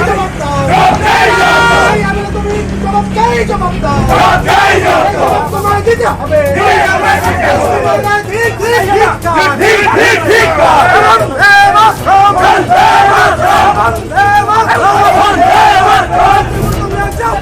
জবাব চাই জবাব দাও এই আমলে তুমি জবাব চাই জবাব দাও এই জবাব তোমায় দিতে হবে সুকুমার রায় ঠিক ঠিক ঠিক ঠিক ঠিক বন্দে মাতরম বন্দে মাতরম বন্দে মাতরম বন্দে মাতরম তোমরা যাও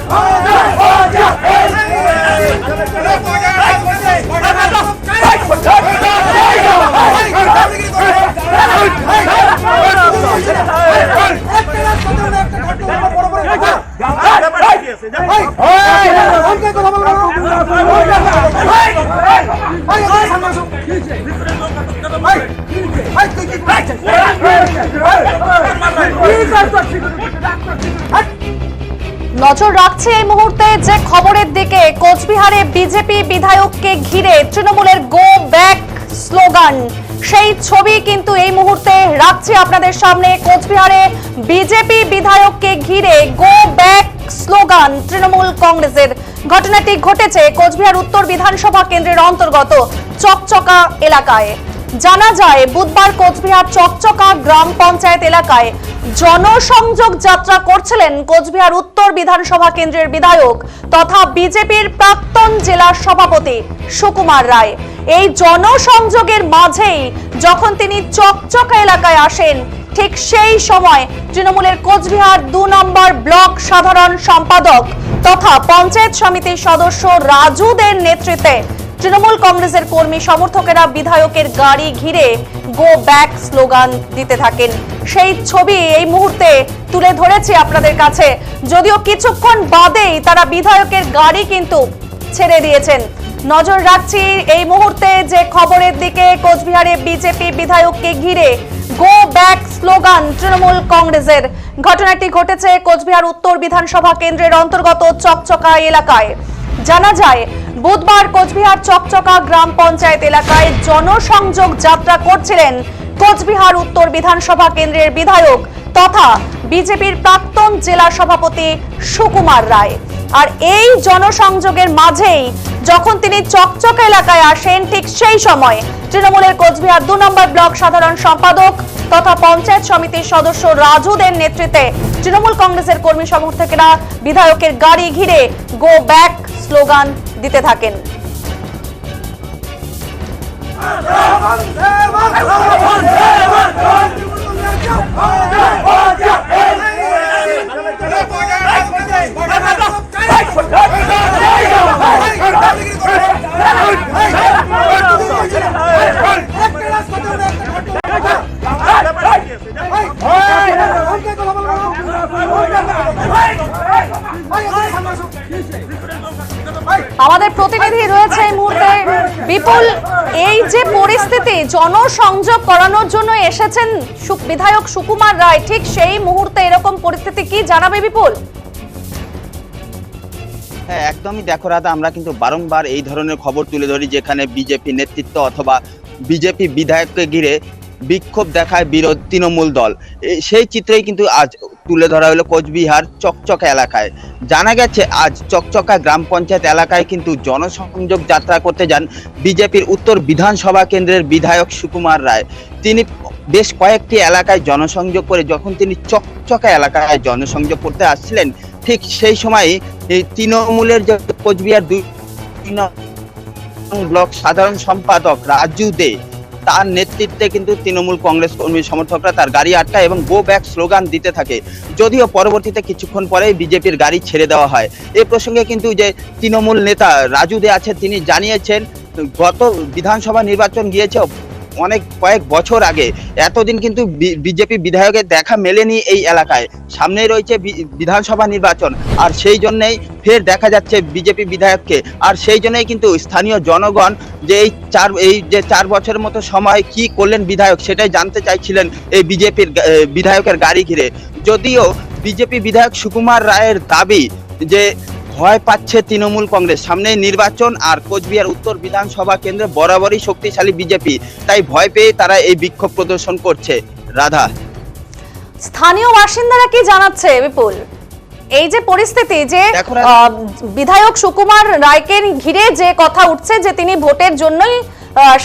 নজর রাখছে এই মুহূর্তে যে খবরের দিকে কোচবিহারে বিজেপি বিধায়ককে ঘিরে তৃণমূলের গো ব্যাক স্লোগান সেই ছবি কিন্তু এই মুহূর্তে রাখছি আপনাদের সামনে কোচবিহারে বিজেপি বিধায়ককে ঘিরে গো ব্যাক স্লোগান, তৃণমূল কংগ্রেসের। ঘটনাটি ঘটেছে কোচবিহার উত্তর বিধানসভা কেন্দ্রের অন্তর্গত চকচকা এলাকায়। জানা যায়, বুধবার কোচবিহার চকচকা গ্রাম পঞ্চায়েত এলাকায় জনসংযোগ যাত্রা করছিলেন কোচবিহার উত্তর বিধানসভা কেন্দ্রের বিধায়ক তথা বিজেপির প্রাক্তন জেলা সভাপতি সুকুমার রায়। এই জনসংযোগের মাঝেই যখন তিনি চকচকা এলাকায় আসেন ঠিক সেই সময় তৃণমূলের কোচবিহার দু নম্বর ব্লক সাধারণ সম্পাদক তথা পঞ্চায়েত সমিতির সদস্য রাজুদের নেতৃত্বে তৃণমূল কংগ্রেসের কর্মী সমর্থকেরা বিধায়কের গাড়ি ঘিরে গো ব্যাক স্লোগান দিতে থাকেন। সেই ছবি এই মুহূর্তে তুলে ধরেছি আপনাদের কাছে। যদিও কিছুক্ষণ বাদেই তারা বিধায়কের গাড়ি কিন্তু ছেড়ে দিয়েছেন। নজর রাখছি এই মুহূর্তে যে খবরের দিকে কোচবিহারে বিজেপি বিধায়ককে ঘিরে গো ব্যাক স্লোগান তৃণমূল কংগ্রেসের। ঘটনাটি ঘটেছে কোচবিহার উত্তর বিধানসভা কেন্দ্রের অন্তর্গত চকচকা এলাকায়। জানা যায়, বুধবার কোচবিহার চকচকা গ্রাম পঞ্চায়েত এলাকায় জনসংযোগ যাত্রা করছিলেন কোচবিহার উত্তর বিধানসভা কেন্দ্রের বিধায়ক তথা বিজেপির প্রাক্তন জেলা সভাপতি সুকুমার রায়। আর এই জনসংযোগের মাঝেই যখন তিনি চকচকা এলাকায় আসেন, ঠিক সেই সময় তৃণমূলের কোচবিহার দু নম্বর ব্লক সাধারণ সম্পাদক তথা পঞ্চায়েত সমিতির সদস্য রাজুদের নেতৃত্বে তৃণমূল কংগ্রেসের কর্মী সমর্থকেরা বিধায়কের গাড়ি ঘিরে গো ব্যাক স্লোগান দিতে থাকেন বিপুল এই যে পরিস্থিতি, জনসংযোগ করানোর জন্য এসেছেন বিধায়ক সুকুমার রায়, ঠিক সেই মুহূর্তে এরকম পরিস্থিতি কি জানাবে বিপুল? হ্যাঁ একদমই দেখো রাধা, আমরা কিন্তু বারংবার এই ধরনের খবর তুলে ধরি যেখানে বিজেপি নেতৃত্ব অথবা বিজেপি বিধায়ককে ঘিরে বিক্ষোভ দেখায় বিরোধ তৃণমূল দল। সেই চিত্রেই কিন্তু আজ তুলে ধরা হলো কোচবিহার চকচকা এলাকায়। জানা গেছে, আজ চকচকা গ্রাম পঞ্চায়েত এলাকায় কিন্তু জনসংযোগ যাত্রা করতে যান বিজেপির উত্তর বিধানসভা কেন্দ্রের বিধায়ক সুকুমার রায়। তিনি বেশ কয়েকটি এলাকায় জনসংযোগ করে যখন তিনি চকচকা এলাকায় জনসংযোগ করতে আসছিলেন, ঠিক সেই সময় এই তৃণমূলের যে কোচবিহার দুই ব্লক সাধারণ সম্পাদক রাজু দে তার নেতৃত্বে কিন্তু তৃণমূল কংগ্রেস কর্মী সমর্থকরা তার গাড়ি আটকায় এবং গো ব্যাক স্লোগান দিতে থাকে। যদিও পরবর্তীতে কিছুক্ষণ পরে বিজেপির গাড়ি ছেড়ে দেওয়া হয়। এ প্রসঙ্গে কিন্তু যে তৃণমূল নেতা রাজু দে আছে তিনি জানিয়েছেন, গত বিধানসভা নির্বাচন গিয়েছে অনেক কয়েক বছর আগে এতদিন কিন্তু বিজেপি বিধায়কের দেখা মেলেনি এই এলাকায়। সামনেই রয়েছে বিধানসভা নির্বাচন, আর সেই জন্যেই ফের দেখা যাচ্ছে বিজেপি বিধায়ককে। আর সেই জন্যই কিন্তু স্থানীয় জনগণ যে এই চার, এই যে চার বছরের মতো সময় কি করলেন বিধায়ক, সেটাই জানতে চাইছিলেন এই বিজেপির বিধায়কের গাড়ি ঘিরে। যদিও বিজেপি বিধায়ক সুকুমার রায়ের দাবি যে ভয় পাচ্ছে তৃণমূল কংগ্রেস। সামনে নির্বাচন আর কোচবিহার উত্তর বিধানসভা কেন্দ্রে বরাবরই শক্তিশালী বিজেপি। তাই ভয় পেয়ে তারা এই বিক্ষোভ প্রদর্শন করছে। রাধা। স্থানীয় বাসিন্দারা কি জানাচ্ছে বিপুল? এই যে পরিস্থিতি যে বিধায়ক সুকুমার রায়কে ঘিরে যে কথা উঠছে যে তিনি ভোটের জন্যই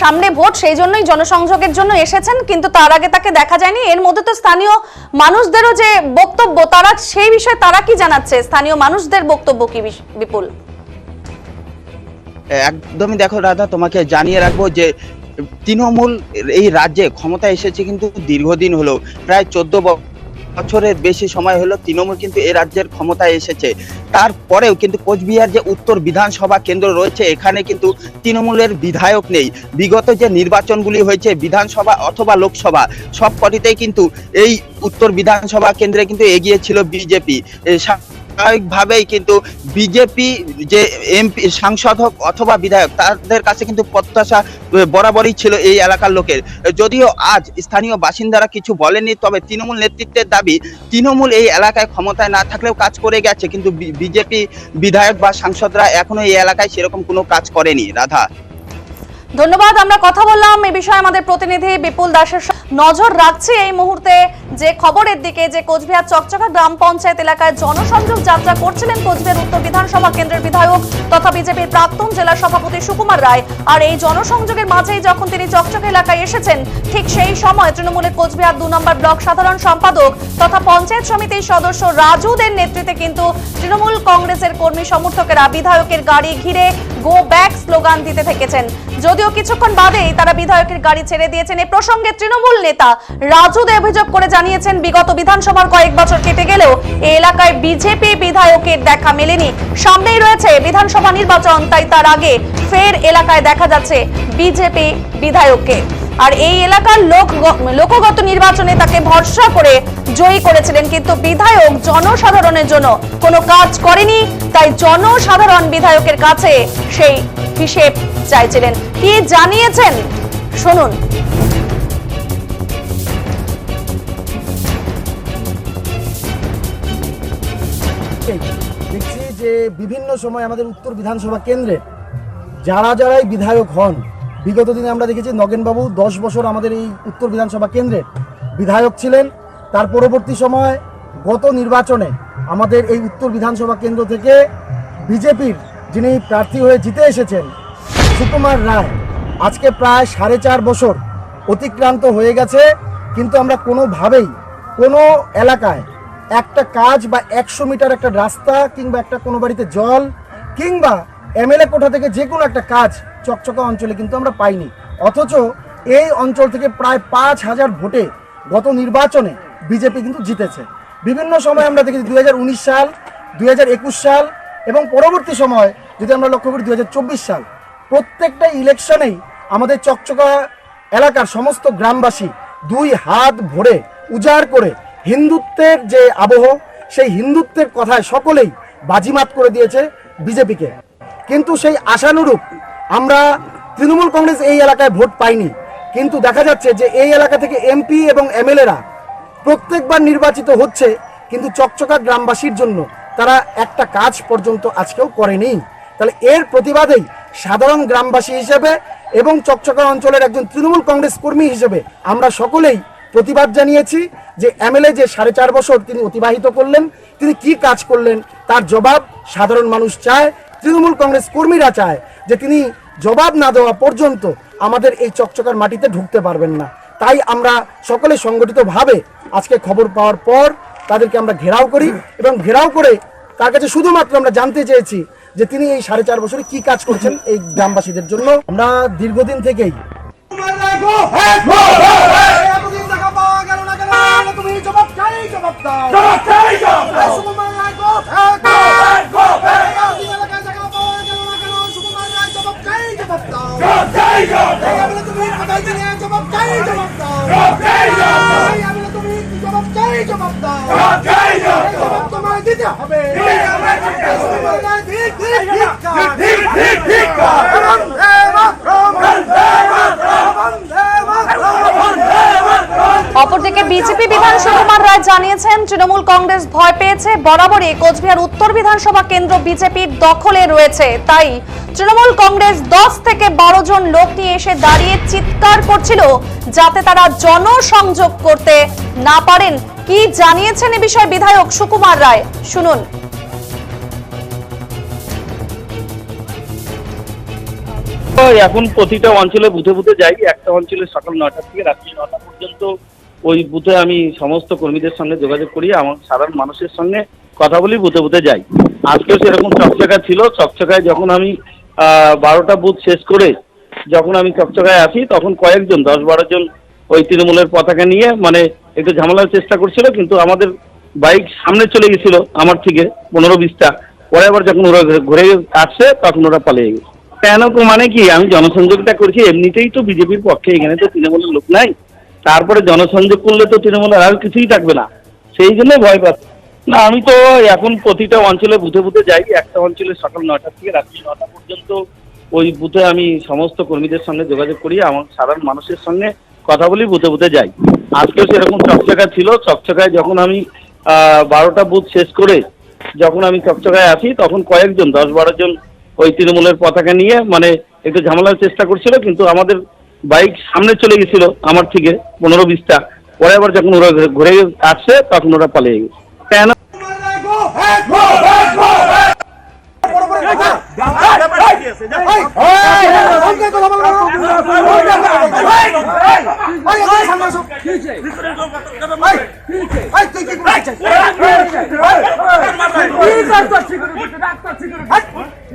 সামনে ভোট, সেই জন্যই জনসংযোগের জন্য এসেছেন, কিন্তু তার আগে তাকে দেখা যায়নি। এর মধ্যে তো স্থানীয় মানুষদেরও যে বক্তব্য, তারা সেই বিষয়ে তারা কি জানাচ্ছে? স্থানীয় মানুষদের বক্তব্য কি বিপুল? একদমই দেখো রাধা, তোমাকে জানিয়ে রাখব যে তৃণমূল এই রাজ্যে ক্ষমতা এসেছে কিন্তু দীর্ঘদিন হলো। প্রায় চোদ্দ বছরের বেশি সময় হলো তৃণমূল কিন্তু এ রাজ্যের ক্ষমতায় এসেছে। তারপরেও কিন্তু কোচবিহার যে উত্তর বিধানসভা কেন্দ্র রয়েছে, এখানে কিন্তু তৃণমূলের বিধায়ক নেই। বিগত যে নির্বাচনগুলি হয়েছে, বিধানসভা অথবা লোকসভা সব কটিতেই কিন্তু এই উত্তর বিধানসভা কেন্দ্রে কিন্তু এগিয়েছিল বিজেপি। স্বাভাবিকভাবেই কিন্তু বিজেপি যে এমপি সাংসদ হোক অথবা বিধায়ক, তাদের কাছে কিন্তু প্রত্যাশা বরাবরই ছিল এই এলাকার লোকের। যদিও আজ স্থানীয় বাসিন্দারা কিছু বলেনি তবে তৃণমূল নেতৃত্বের দাবি, তৃণমূল এই এলাকায় ক্ষমতায় না থাকলেও কাজ করে গেছে, কিন্তু বিজেপি বিধায়ক বা সাংসদরা এখনও এই এলাকায় সেরকম কোনো কাজ করেনি। রাধা। ধন্যবাদ, আমরা কথা বললাম। এই বিষয়ে আমাদের প্রতিনিধি বিপুল দাসের নজর রাখছি এই মুহূর্তে যে খবরের দিকে, যে কোচবিহার চকচকা গ্রাম পঞ্চায়েত এলাকায় জনসংযোগ যাত্রা করছিলেন কোচবিহার উত্তর বিধানসভা কেন্দ্রের বিধায়ক তথা বিজেপির প্রাক্তন জেলা সভাপতি সুকুমার রায়। আর এই জনসংযোগের মাঝেই যখন তিনি চকচকা এলাকায় এসেছেন, ঠিক সেই সময় তৃণমূলের কোচবিহার দু নম্বর ব্লক সাধারণ সম্পাদক তথা পঞ্চায়েত সমিতির সদস্য রাজুদের নেতৃত্বে কিন্তু তৃণমূল কংগ্রেসের কর্মী সমর্থকেরা বিধায়কের গাড়ি ঘিরে গো ব্যাক স্লোগান দিতে থেকেছেন। যদিও কিছুক্ষণ বাদেই তারা বিধায়কের গাড়ি ছেড়ে দিয়েছেন। এ প্রসঙ্গে তৃণমূল নেতা রাজু দে অভিযোগ করে জানিয়েছেন, বিগত বিধানসভার কয়েক বছর কেটে গেলেও এ এলাকায় বিজেপি বিধায়কের দেখা মেলেনি। সামনেই রয়েছে বিধানসভা নির্বাচন, তাই তার আগে ফের এলাকায় দেখা যাচ্ছে বিজেপি বিধায়ককে। আর এই এলাকার লোক লোকগত নির্বাচনে তাকে ভরসা করে জয়ী করেছিলেন, কিন্তু বিধায়ক জনসাধারণের জন্য কোনো কাজ করেনি, তাই জনসাধারণ বিধায়কের কাছে সেই হিসেব চাইছিলেন। কি জানিয়েছেন? শুনুন। দেখছি যে বিভিন্ন সময় আমাদের উত্তর বিধানসভা কেন্দ্রে যারা যারাই বিধায়ক হন বিগত দিনে আমরা দেখেছি নগেনবাবু দশ বছর আমাদের এই উত্তর বিধানসভা কেন্দ্রের বিধায়ক ছিলেন। তার পরবর্তী সময় গত নির্বাচনে আমাদের এই উত্তর বিধানসভা কেন্দ্র থেকে বিজেপির যিনি প্রার্থী হয়ে জিতে এসেছেন, সুকুমার রায়, আজকে প্রায় সাড়ে চার বছর অতিক্রান্ত হয়ে গেছে। কিন্তু আমরা কোনোভাবেই কোনো এলাকায় একটা কাজ বা একশো মিটার একটা রাস্তা কিংবা একটা কোনো বাড়িতে জল কিংবা এমএলএ কোঠা থেকে যে কোনো একটা কাজ চকচকা অঞ্চলে কিন্তু আমরা পাইনি। অথচ এই অঞ্চল থেকে প্রায় পাঁচ হাজার ভোটে গত নির্বাচনে বিজেপি কিন্তু জিতেছে। বিভিন্ন সময় আমরা দেখেছি দুই হাজার উনিশ সাল, দুই হাজার একুশ সাল এবং পরবর্তী সময় যদি আমরা লক্ষ্য করি দুই হাজার চব্বিশ সাল, প্রত্যেকটা ইলেকশনেই আমাদের চকচকা এলাকার সমস্ত গ্রামবাসী দুই হাত ভরে উজাড় করে হিন্দুত্বের যে আবহ, সেই হিন্দুত্বের কথায় সকলেই বাজিমাত করে দিয়েছে বিজেপিকে। কিন্তু সেই আশানুরূপ আমরা তৃণমূল কংগ্রেস এই এলাকায় ভোট পাইনি। কিন্তু দেখা যাচ্ছে যে এই এলাকা থেকে এমপি এবং এমএলএরা প্রত্যেকবার নির্বাচিত হচ্ছে কিন্তু চকচকা গ্রামবাসীর জন্য তারা একটা কাজ পর্যন্ত আজকেও করেনি। তাহলে এর প্রতিবাদেই সাধারণ গ্রামবাসী হিসেবে এবং চকচকা অঞ্চলের একজন তৃণমূল কংগ্রেস কর্মী হিসেবে আমরা সকলেই প্রতিবাদ জানিয়েছি যে এমএলএ যে সাড়ে চার বছর তিনি অতিবাহিত করলেন, তিনি কি কাজ করলেন তার জবাব সাধারণ মানুষ চায়, তৃণমূল কংগ্রেস কর্মীরা চায়। যে তিনি জবাব না দেওয়া পর্যন্ত আমাদের এই চকচকার মাটিতে ঢুকতে পারবেন না। তাই আমরা সকলে সংগঠিতভাবে আজকে খবর পাওয়ার পর তাদেরকে আমরা ঘেরাও করি এবং ঘেরাও করে তার কাছে শুধুমাত্র আমরা জানতে চেয়েছি যে তিনি এই সাড়ে চার বছরে কি কাজ করছেন এই গ্রামবাসীদের জন্য। আমরা দীর্ঘদিন থেকেই সুকুমার রায় দিতে হবে দিতে হবে সুকুমার রায় ঠিক ঠিক ঠিক ঠিক ঠিক ঠিক বন্দে মাতরম বন্দে মাতরম বন্দে মাতরম বন্দে মাতরম অপরদিকে বিজেপি বিধায়ক সুকুমার রায় জানিয়েছেন, তৃণমূল কংগ্রেস ভয় পেয়েছে, বরাবরই কোচবিহার উত্তর বিধানসভা কেন্দ্র বিজেপির দখলে রয়েছে। তাই তৃণমূল কংগ্রেস দশ থেকে বারো জন লোক নিয়ে এসে দাঁড়িয়ে চিৎকার করছিল যাতে তারা জনসংযোগ করতে না পারেন। কি জানিয়েছেন এ বিষয়ে বিধায়ক সুকুমার রায়? শুনুন। এখন প্রতিটা অঞ্চলে বুথে বুথে যাই, একটা অঞ্চলে সকাল নটা থেকে রাত্রি নটা পর্যন্ত ওই বুথে আমি সমস্ত কর্মীদের সঙ্গে যোগাযোগ করি আমার সাধারণ মানুষের সঙ্গে কথা বলি, বুথে বুথে যাই। আজকেও সেরকম চকচকা ছিল। চকচকায় যখন আমি বারোটা বুথ শেষ করে যখন আমি চকচকায় আসি, তখন কয়েকজন, দশ বারো জন ওই তৃণমূলের পতাকা নিয়ে মানে একটু ঝামেলার চেষ্টা করছিল, কিন্তু আমাদের বাইক সামনে চলে গেছিল আমার থেকে পনেরো বিশটা। পরে আবার যখন ওরা ঘুরে আসছে তখন ওরা পালিয়ে গেছে। কেন মানে কি? আমি জনসংযোগটা করছি, এমনিতেই তো বিজেপির পক্ষে, এখানে তো তৃণমূলের লোক নাই। তারপরে জনসংযোগ করলে তো তৃণমূলের আর কিছুই থাকবে না। সেই জন্য ভয় পাচ্ছি। না, আমি তো এখন প্রতিটা অঞ্চলে বুথে বুথে যাই। একটা অঞ্চলে সকাল নটা থেকে রাত্রি নটা পর্যন্ত ওই বুথে আমি সমস্ত কর্মীদের সঙ্গে যোগাযোগ করি আমার সাধারণ মানুষের সঙ্গে কথা বলি, বুথে বুথে যাই। আজকেও সেরকম চকচকা ছিল। চকচকায় যখন আমি বারোটা বুথ শেষ করে যখন আমি চকচকায় আসি, তখন কয়েকজন, দশ বারো জন ওই তৃণমূলের পতাকা নিয়ে মানে একটু ঝামেলার চেষ্টা করছিল, কিন্তু আমাদের বাইক সামনে চলে গেছিল আমার থেকে পনেরো বিশটা পরে আবার যখন ওরা ঘুরে আসছে তখন ওরা পালিয়ে গেছে কেন